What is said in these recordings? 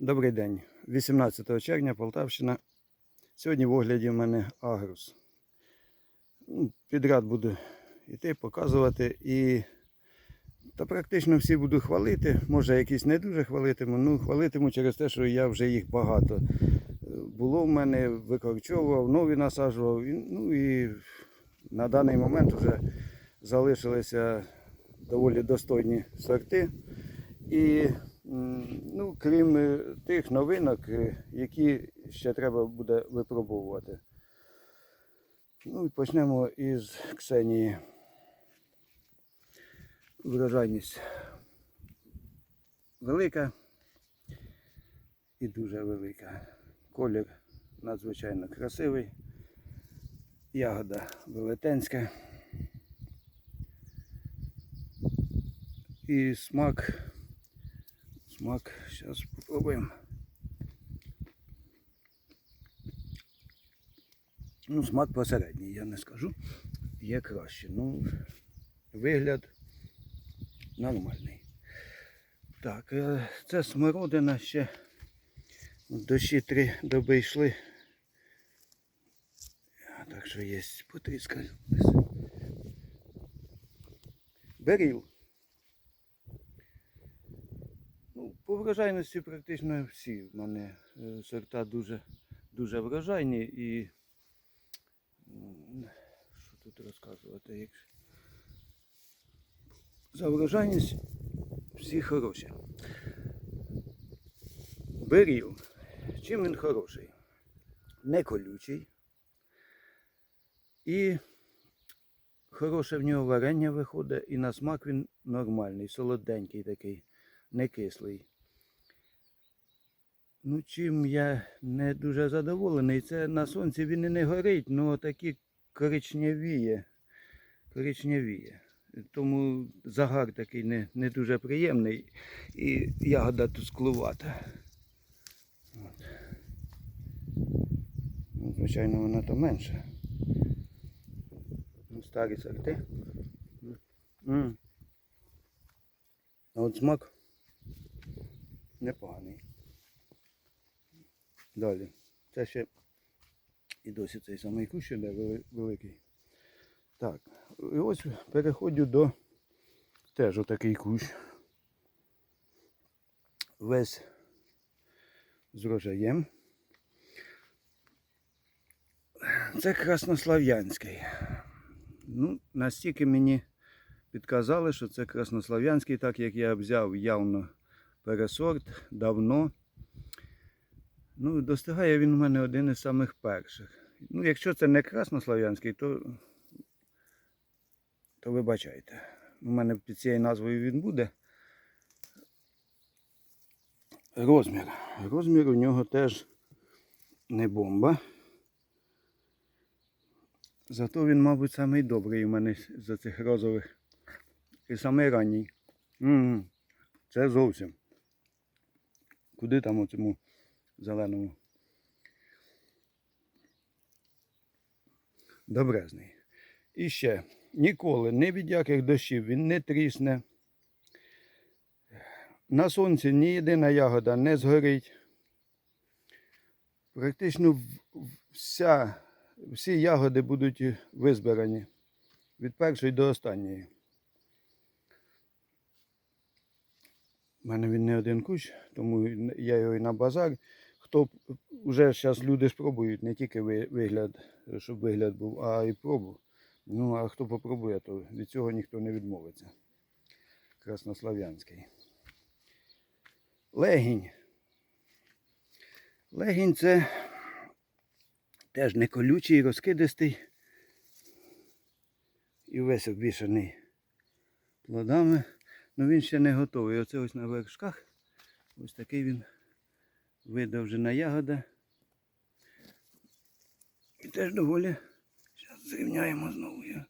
Добрий день. 18 червня Полтавщина. Сьогодні в огляді в мене агрус. Ну, Підряд буду йти, показувати і та практично всі буду хвалити. Може якісь не дуже хвалитиму. Ну, хвалитиму через те, що я вже їх багато. е, Було в мене, викорчовував, нові насаджував. Ну і на даний момент вже залишилися доволі достойні сорти. І ну, крім е, тих новинок, е, які ще треба буде випробовувати. Ну і почнемо із Ксенії. Врожайність велика і дуже велика. Колір надзвичайно красивий. Ягода велетенська. І смак Смак, зараз спробуємо. Ну, смак посередній, я не скажу. Є краще. Ну, вигляд нормальний. Так, е, це смородина ще. Дощі три доби йшли. Так що є потріска. Беріл. Ну, по врожайності практично всі в мене е, сорта дуже, дуже врожайні і що тут розказувати, за врожайність всі хороші. Беріл. Чим він хороший? Не колючий. І хороше в нього варення виходить, і на смак він нормальний, солоденький такий не кислий. Ну, чим я не дуже задоволений, це на сонці він і не горить, але такі коричневіє. Коричневіє. Тому загар такий не, не дуже приємний і ягода тусклувата. От. Ну, звичайно, вона то менша. Ну, старі сорти. А от смак непоганий. Далі. Це ще і досі цей самий кущ іде великий. Так, і ось переходжу до теж отакий кущ. Весь з рожаєм. Це краснослав'янський. Ну, настільки мені підказали, що це краснослав'янський, так як я взяв явно пересорт давно. Ну, достигає він у мене один із самих перших. Ну, якщо це не краснослав'янський, то, то вибачайте. У мене під цією назвою він буде. Розмір. Розмір у нього теж не бомба. Зато він, мабуть, самий добрий у мене з цих розових. І самий ранній. М, Це зовсім. Куди там у цьому зеленому? Добрезний. І ще ніколи, ні від яких дощів він не трісне. На сонці ні єдина ягода не згорить. Практично вся, всі ягоди будуть визбирані від першої до останньої. У мене він не один кущ, тому я його і на базар. Хто вже зараз люди спробують не тільки вигляд, щоб вигляд був, а і пробу. Ну, а хто попробує, то від цього ніхто не відмовиться. Краснослав'янський. Легінь. Легінь це теж не колючий, розкидистий. І весь обвішаний плодами. Ну він ще не готовий. Оце ось на вершках. Ось такий він видовжена ягода. І теж доволі. Зараз зрівняємо знову його.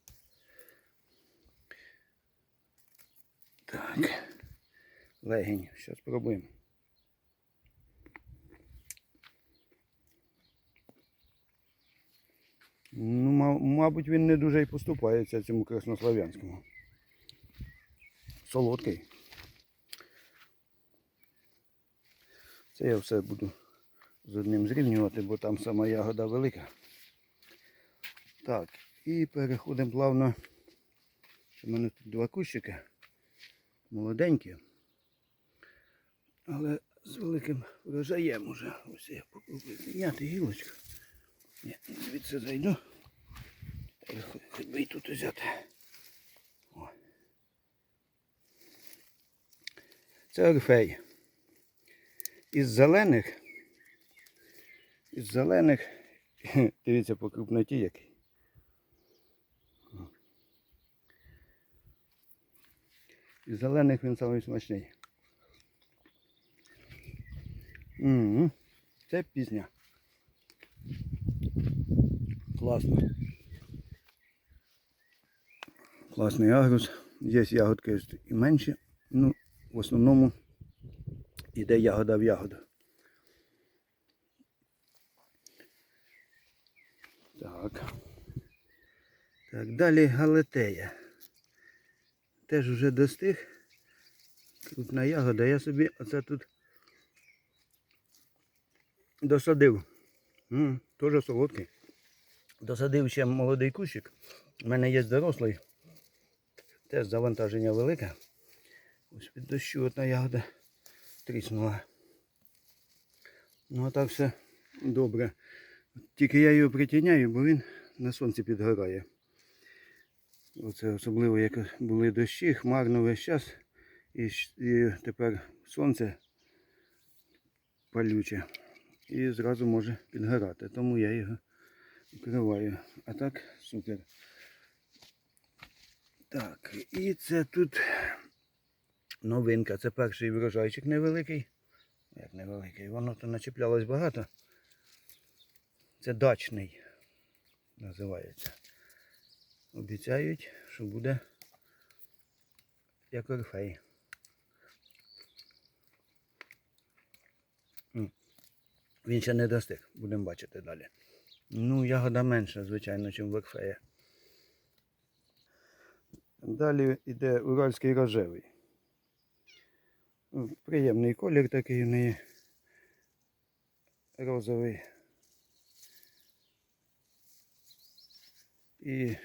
Так. Легень. Зараз спробуємо. Ну, мабуть, він не дуже і поступається цьому краснослав'янському. Солодкий. Це я все буду з одним зрівнювати, бо там сама ягода велика. Так, і переходимо плавно. У мене тут два кущики. Молоденькі. Але з великим врожаєм уже. Ось я попробую підняти гілочку. Ні, звідси зайду. Хоч би і тут взяти. О. Це орфей. Із зелених. Із зелених. Дивіться по крупноті який. Із зелених він самий смачний. Це пізня. Класно. Класний агрус. Є ягодки і менші. Ну, в основному йде ягода в ягоду. Так. Так, далі галетея. Теж вже достиг. Крупна ягода. Я собі оце тут досадив. Теж солодкий. Досадив ще молодий кущик. У мене є дорослий. Теж завантаження велике. Ось під дощу одна ягода тріснула. Ну а так все добре. Тільки я його притіняю, бо він на сонці підгорає. Оце особливо, як були дощі, хмарно весь час. І, і тепер сонце палюче. І зразу може підгорати. Тому я його вкриваю. А так супер. Так, і це тут новинка. Це перший врожайчик невеликий. Як невеликий, воно то начеплялось багато. Це дачний називається. Обіцяють, що буде як орфей. Він ще не достиг, будемо бачити далі. Ну, ягода менша, звичайно, ніж в орфея. Далі йде уральський рожевий. Ну, Приємний колір такий в неї. Розовий. І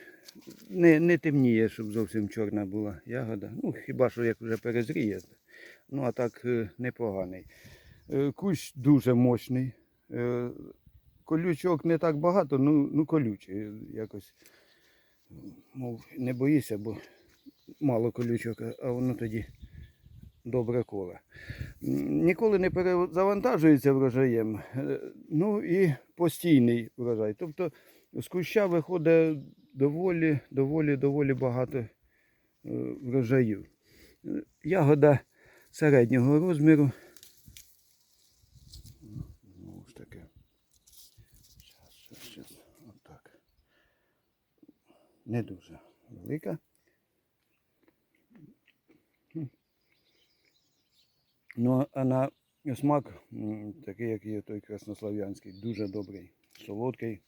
не, не темніє, щоб зовсім чорна була ягода. Ну, хіба що як вже перезріє. Ну, а так е, непоганий. Е, Кущ дуже мощний. Е, Колючок не так багато, ну, ну колючий. Якось, мов, не боїся, бо мало колючок, а воно тоді добре коле. Ніколи не перезавантажується врожаєм. Е, Ну і постійний врожай. Тобто з куща виходить доволі, доволі, доволі багато е, врожаїв. Е, Ягода середнього розміру. Не дуже велика. Ну, а на смак такий, як і той краснослав'янський, дуже добрий, солодкий.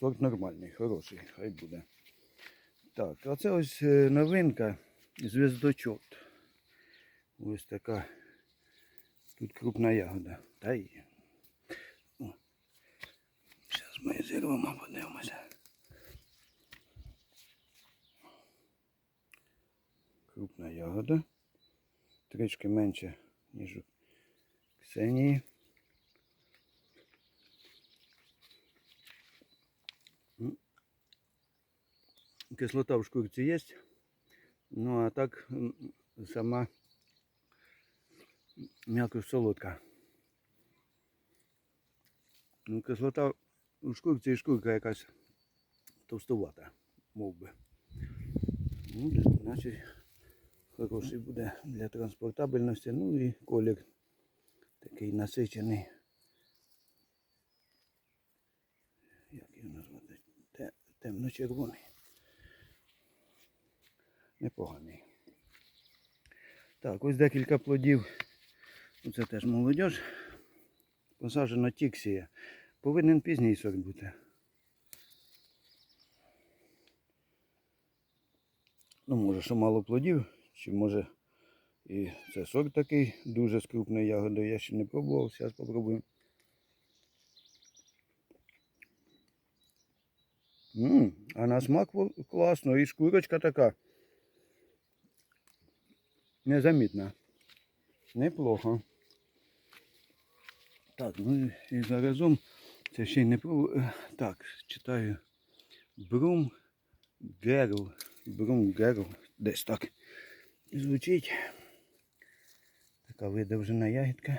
Сорт нормальний, хороший, хай буде. Так, а це ось е, новинка звездочот. Ось така. Тут крупна ягода. Та й. Зараз ми зірвемо, подивимося. Крупна ягода. Трішки менше, ніж у Ксенії. Кислота в шкурці є. Ну а так сама м'яко солодка. Ну, кислота у шкурці і шкурка якась товстувата, мов би. Ну, значить, хороший буде для транспортабельності. Ну і колір такий насичений. Як його назвати? Темно-червоний. Непоганий. Так, ось декілька плодів. Це теж молодь. Посаджена тіксія. Повинен пізній сорт бути. Ну, може, що мало плодів, чи може І це сорт такий, дуже з крупною ягодою. Я ще не пробував, зараз попробуємо. М, а на смак класно, і шкурочка така. Незамітна. Неплохо. Так, ну і заразом це ще й не пробую. Так, читаю. Брум Герл. Брум Герл. Десь так. Звучить. Така видовжена ягідка.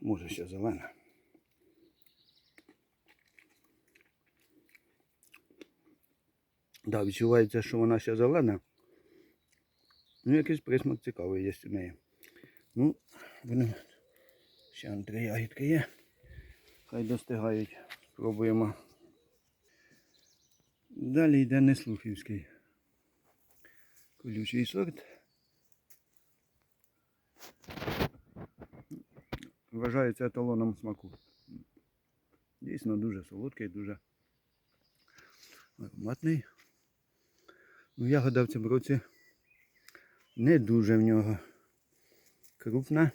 Може ще зелена. Да, відчувається, що вона ще зелена. Ну, якийсь присмак цікавий є у неї. Ну, будемо. Ще три ягідки є. Хай достигають. Спробуємо. Далі йде неслухівський. Колючий сорт. Вважається еталоном смаку. Дійсно дуже солодкий, дуже ароматний. Ну, ягода в цьому році не дуже в нього крупна.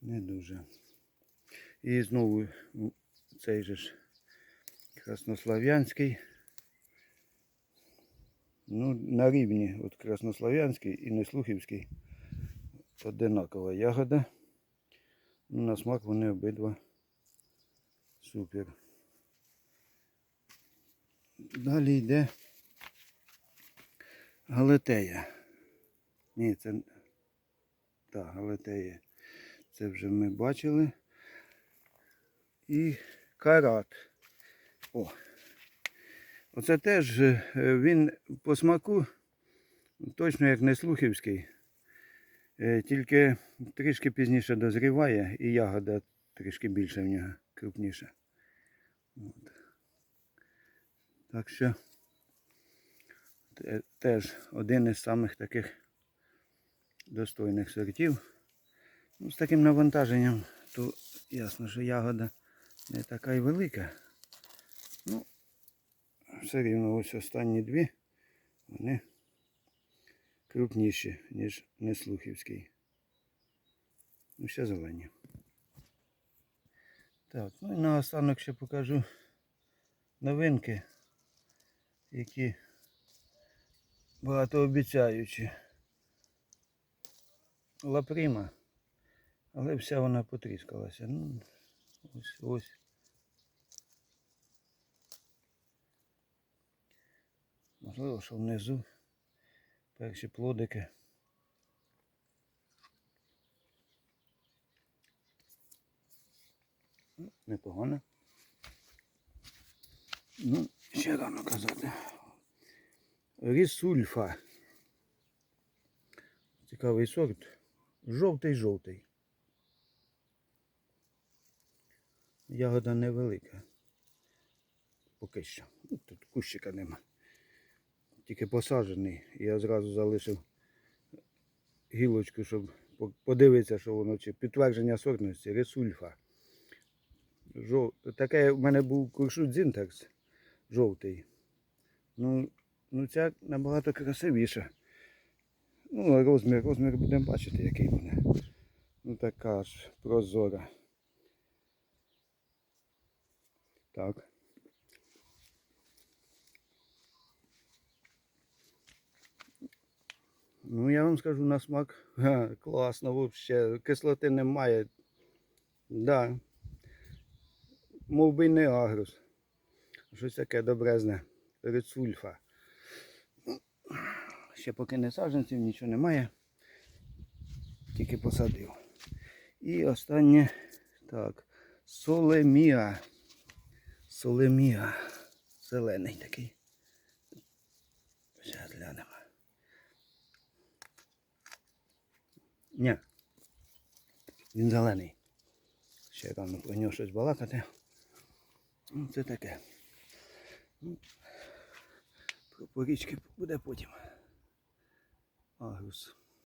Не дуже. І знову цей же ж краснослав'янський. Ну, на рівні от краснослав'янський і неслухівський одинакова ягода. Ну, на смак вони обидва супер. Далі йде галетея. Ні, це так, галетея. Це вже ми бачили. І карат. О. Оце теж е, він по смаку точно як не слухівський. Е, Тільки трішки пізніше дозріває і ягода трішки більше в нього, крупніша. От. Так що те- теж один із самих таких достойних сортів. Ну, з таким навантаженням, то ясно, що ягода не така й велика. Ну, все рівно ось останні дві, вони крупніші, ніж неслухівський. Ну, ще зелені. Так, ну і наостанок ще покажу новинки, які багатообіцяючі. Лаприма, але вся вона потріскалася. Ну, ось ось. Можливо, що внизу перші плодики. Ну, Непогано. Ну, ще рано казати. Рісульфа. Цікавий сорт. Жовтий-жовтий. Ягода невелика. Поки що. Ну, Тут кущика нема. Тільки посаджений. Я зразу залишив гілочку, щоб подивитися, що воно чи підтвердження сортності. Ресульфа. Жов... Таке в мене був куршут Зінтекс жовтий. Ну, ну ця набагато красивіша. Ну, розмір, розмір будемо бачити, який буде. Ну така ж прозора. Так. Ну, я вам скажу на смак. Ха, класно взагалі. Кислоти немає. Да. Мов би не агрус. Щось таке добрезне. Рецульфа. Ще поки не саджанців, нічого немає. Тільки посадив. І останнє. Так. Солеміа. Солеміа. Зелений такий. Зараз глянемо. Ні. Він зелений. Ще рано про нього щось балакати. Ну, це таке. Ну, про порічки буде потім. Агрус.